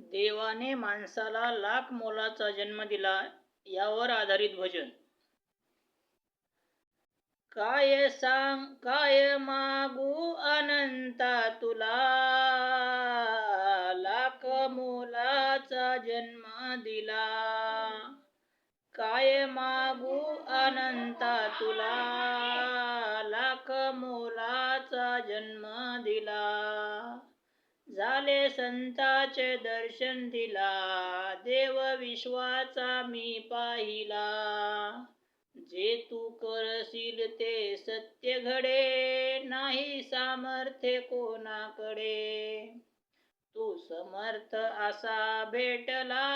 देवाने माणसाला लाख मोलाचा जन्म दिला यावर आधारित भजन. काय सांग काय मागू अनंता तुला? लाख मोलाचा जन्म दिला. काय मागू अनंता तुला? लाख मोलाचा जन्म दिला. झाले संताचे दर्शन दिला. देव विश्वाचा मी पाहिला. जे तू करशील ते सत्य घडे नाही सामर्थ्य कोणाकडे. तू समर्थ असा भेटला.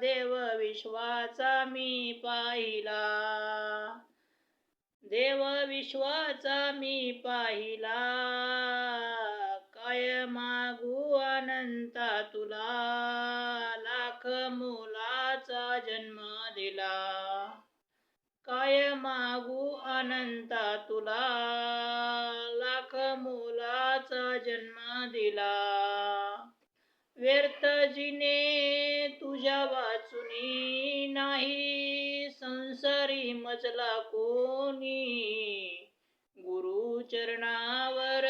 देव विश्वाचा मी पाहिला. देव विश्वाचा मी पाहिला. अनंता तुला लाख मुलाचा जन्म दिला. काय मागू अनंता तुला लाख मुलाचा जन्म दिला. व्यर्थ जिने तुझ्या वाचुनी नाही संसारी मजला कोणी. गुरु चरणावर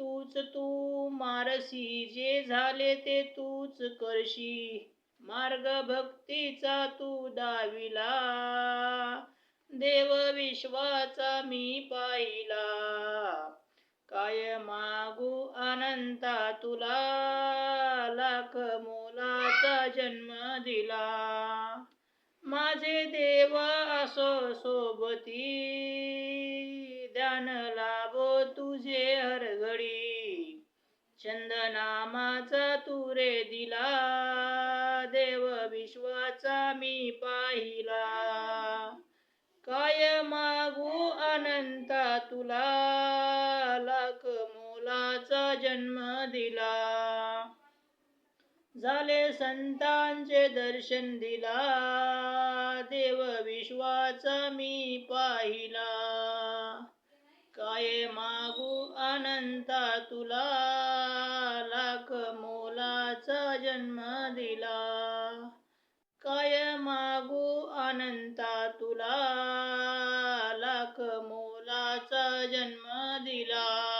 तूच तू मारसी जे झाले ते तूच करशी. मार्ग भक्तीचा तू दाविला. देव विश्वाचा मी पाहिला. काय मागू अनंता तुला? लाख मोलाचा जन्म दिला. माझे देव असो सोबती. ध्यान लाभो तुझे हरघडी. चंदनामाचा तू रे दिला देव विश्वाचा मी पाहिला. काय मागू अनंता तुला लाख मोलाचा जन्म दिला. झाले संतांचे दर्शन दिला देव विश्वाचा मी पाहिला. काय मागू अनंता तुला लाख मोलाचा जन्म दिला. काय मागू अनंता तुला लाख मोलाचा जन्म दिला.